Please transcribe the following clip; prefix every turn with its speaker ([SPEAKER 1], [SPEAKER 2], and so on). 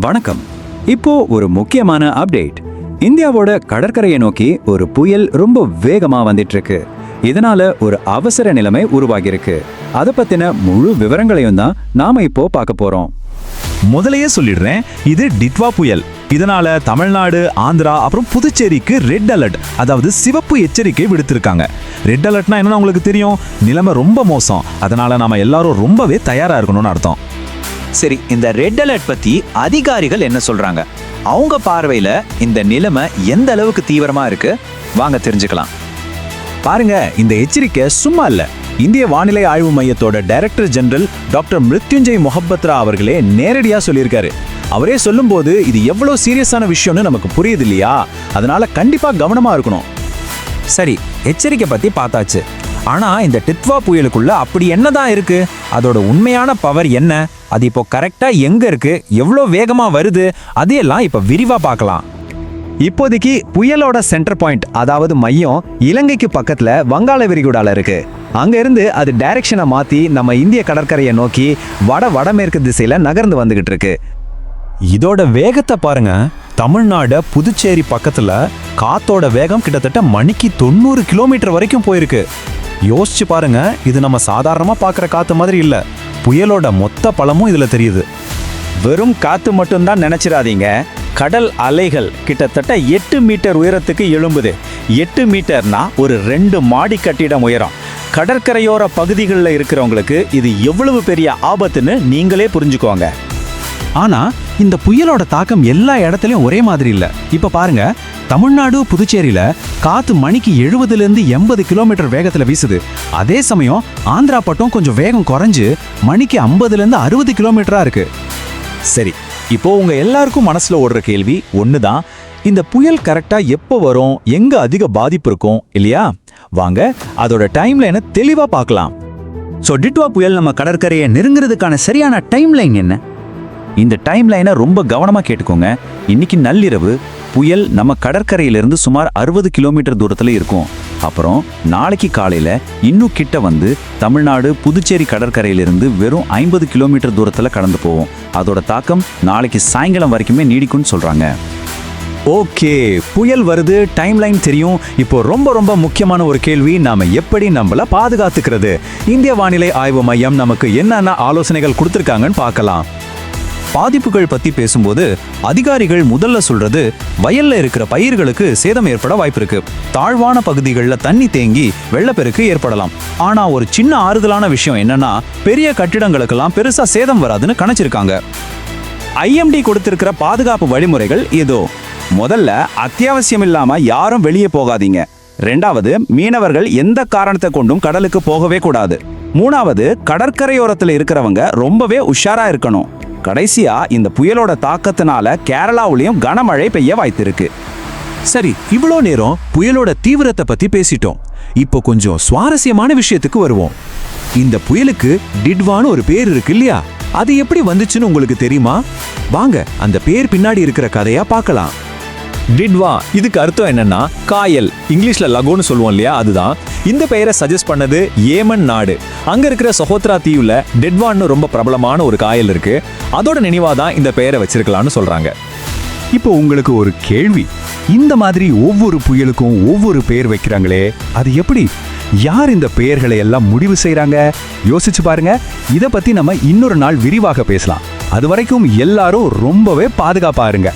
[SPEAKER 1] வணக்கம். இப்போ ஒரு முக்கியமான அப்டேட். இந்தியாவோட கடற்கரையை நோக்கி ஒரு புயல் ரொம்ப வேகமா வந்துட்டு இருக்கு இதனால ஒரு அவசர நிலைமை உருவாகியிருக்கு. அதை பத்தின முழு விவரங்களையும் தான் நாம இப்போ பார்க்க போறோம்.
[SPEAKER 2] முதலையே சொல்லிடுறேன் இது டிட்வா புயல். இதனால தமிழ்நாடு ஆந்திரா அப்புறம் புதுச்சேரிக்கு ரெட் அலர்ட் அதாவது சிவப்பு எச்சரிக்கை விடுத்திருக்காங்க. ரெட் அலர்ட்னா என்னன்னு உங்களுக்கு தெரியும் நிலைமை ரொம்ப மோசம். அதனால நாம எல்லாரும் ரொம்பவே தயாரா இருக்கணும்னு அர்த்தம்.
[SPEAKER 3] சரி இந்த ரெட் அலர்ட் பத்தி அதிகாரிகள் என்ன சொல்றாங்க? அவங்க பார்வையில இந்த நிலைமை எந்த அளவுக்கு தீவிரமா இருக்கு? வாங்க தெரிஞ்சுக்கலாம்.
[SPEAKER 2] பாருங்க இந்த எச்சரிக்கை சும்மா இல்ல. இந்திய வானிலை ஆய்வு மையத்தோட director general doctor Mrutyunjay Mohapatra அவர்களே நேரடியா சொல்லியிருக்காரு. அவரே சொல்லும்போது இது எவ்வளோ சீரியஸான விஷயம்னு நமக்கு புரியுது இல்லையா அதனால கண்டிப்பாக கவனமாக இருக்கணும்.
[SPEAKER 4] சரி எச்சரிக்கை பற்றி பார்த்தாச்சு. ஆனால் இந்த டித்வா புயலுக்குள்ள அப்படி என்னதான் இருக்கு? அதோட உண்மையான பவர் என்ன? அது இப்போ கரெக்டாக எங்கே இருக்குது எவ்வளோ வேகமாக வருது? அதையெல்லாம் இப்போ விரிவாக பார்க்கலாம்.
[SPEAKER 5] இப்போதைக்கு புயலோட சென்டர் பாயிண்ட் அதாவது மையம் இலங்கைக்கு பக்கத்தில் வங்காள விரிகுடால இருக்கு. அங்கேருந்து அது டைரக்ஷனை மாற்றி நம்ம இந்திய கடற்கரையை நோக்கி வட வடமேற்கு திசையில் நகர்ந்து வந்துகிட்டு இருக்கு.
[SPEAKER 2] இதோட வேகத்தை பாருங்க. தமிழ்நாடு புதுச்சேரி பக்கத்தில் காத்தோட வேகம் கிட்டத்தட்ட மணிக்கு தொண்ணூறு கிலோமீட்டர் வரைக்கும் போயிருக்கு. யோசிச்சு பாருங்க. இது நம்ம சாதாரணமாக பார்க்குற காற்று மாதிரி இல்லை. புயலோட மொத்த பலமும் இதில் தெரியுது.
[SPEAKER 5] வெறும் காற்று மட்டும்தான் நினைச்சிடாதீங்க கடல் அலைகள் கிட்டத்தட்ட எட்டு மீட்டர் உயரத்துக்கு எழும்புது. எட்டு மீட்டர்னா ஒரு ரெண்டு மாடி கட்டிடம் உயரம். கடற்கரையோர பகுதிகளில் இருக்கிறவங்களுக்கு இது எவ்வளவு பெரிய ஆபத்துன்னு நீங்களே புரிஞ்சுக்கோங்க.
[SPEAKER 6] ஆனால் இந்த புயலோட தாக்கம் எல்லா இடத்துலையும் ஒரே மாதிரி இல்லை. இப்போ பாருங்கள் தமிழ்நாடு புதுச்சேரியில காத்து மணிக்கு எழுபதுல இருந்து எண்பது கிலோமீட்டர் வேகத்துல வீசுது. அதே சமயம் ஆந்திரா பட்டம் கொஞ்சம் வேகம் குறைஞ்சு மணிக்கு ஐம்பதுல இருந்து அறுபது கிலோமீட்டரா இருக்கு.
[SPEAKER 2] சரி இப்போ உங்க எல்லாருக்கும் மனசுல ஓடுற கேள்வி ஒண்ணுதான். இந்த புயல் கரெக்டா எப்போ வரும்? எங்க அதிக பாதிப்பு இருக்கும்? இல்லையா? வாங்க அதோட டைம்லைனை தெளிவா பார்க்கலாம்.
[SPEAKER 1] ஸோ டிட்வா புயல் நம்ம கடற்கரையை நெருங்குறதுக்கான சரியான டைம் லைன் என்ன? இந்த டைம் லைனை ரொம்ப கவனமாக கேட்டுக்கோங்க. இன்னைக்கு நள்ளிரவு புயல் நம்ம கடற்கரையிலிருந்து சுமார் அறுபது கிலோமீட்டர் தூரத்தில் இருக்கும். அப்புறம் நாளைக்கு காலையில் இன்னும் கிட்ட வந்து தமிழ்நாடு புதுச்சேரி கடற்கரையிலிருந்து வெறும் ஐம்பது கிலோமீட்டர் தூரத்தில் கடந்து போவோம். அதோட தாக்கம் நாளைக்கு சாயங்காலம் வரைக்குமே நீடிக்கும்னு சொல்கிறாங்க
[SPEAKER 5] ஓகே புயல் வருது டைம்லைன் தெரியும். இப்போ ரொம்ப ரொம்ப முக்கியமான ஒரு கேள்வி நாம எப்படி நம்மள பாதுகாத்துக்கிறது? இந்திய வானிலை ஆய்வு மையம் நமக்கு என்னென்ன ஆலோசனைகள் கொடுத்துருக்காங்கன்னு பார்க்கலாம்.
[SPEAKER 4] பாதிப்புகள் பத்தி பேசும்போது அதிகாரிகள் முதல்ல சொல்றது வயல்ல இருக்கிற பயிர்களுக்கு சேதம் ஏற்பட வாய்ப்பு இருக்கு தாழ்வான பகுதிகளில் தண்ணி தேங்கி வெள்ளப்பெருக்கு ஏற்படலாம். ஆனா ஒரு சின்ன ஆறுதலான விஷயம் என்னன்னா பெரிய கட்டிடங்களுக்கெல்லாம் பெருசா சேதம் வராதுன்னு கணிச்சிருக்காங்க.
[SPEAKER 5] ஐஎம்டி கொடுத்திருக்கிற பாதுகாப்பு வழிமுறைகள் இதோ முதல்ல அத்தியாவசியம் இல்லாம யாரும் வெளியே போகாதீங்க. ரெண்டாவது மீனவர்கள் எந்த காரணத்தை கொண்டும் கடலுக்கு போகவே கூடாது. மூணாவது கடற்கரையோரத்தில் இருக்கிறவங்க ரொம்பவே உஷாரா இருக்கணும். கடைசியா இந்த புயலோட தாக்கத்தினால கேரளாவிலையும் கனமழை பெய்ய வாய்த்திருக்கு
[SPEAKER 2] சரி இவ்வளோ நேரம் புயலோட தீவிரத்தை பத்தி பேசிட்டோம். இப்போ கொஞ்சம் சுவாரஸ்யமான விஷயத்துக்கு வருவோம். இந்த புயலுக்கு டிட்வான்னு ஒரு பேர் இருக்கு இல்லையா? அது எப்படி வந்துச்சுன்னு உங்களுக்கு தெரியுமா? வாங்க அந்த பேர் பின்னாடி இருக்கிற கதையா பார்க்கலாம்.
[SPEAKER 7] டிட்வா இதுக்கு அர்த்தம் என்னன்னா காயல். இங்கிலீஷ்ல லகோன்னு சொல்லுவோம் இல்லையா? அதுதான். இந்த பெயரை சஜஸ்ட் பண்ணது ஏமன் நாடு. அங்க இருக்கிற சகோத்ரா தீவுல டெட்வான்னு ரொம்ப பிரபலமான ஒரு காயல் இருக்கு. அதோட நினைவா தான் இந்த பெயரை வச்சிருக்கலாம்னு சொல்றாங்க.
[SPEAKER 6] இப்போ உங்களுக்கு ஒரு கேள்வி. இந்த மாதிரி ஒவ்வொரு புயலுக்கும் ஒவ்வொரு பெயர் வைக்கிறாங்களே அது எப்படி? யார் இந்த பெயர்களை எல்லாம் முடிவு செய்கிறாங்க யோசிச்சு பாருங்க. இதை பத்தி நம்ம இன்னொரு நாள் விரிவாக பேசலாம். அது வரைக்கும் எல்லாரும் ரொம்பவே பாதுகாப்பாக இருங்க.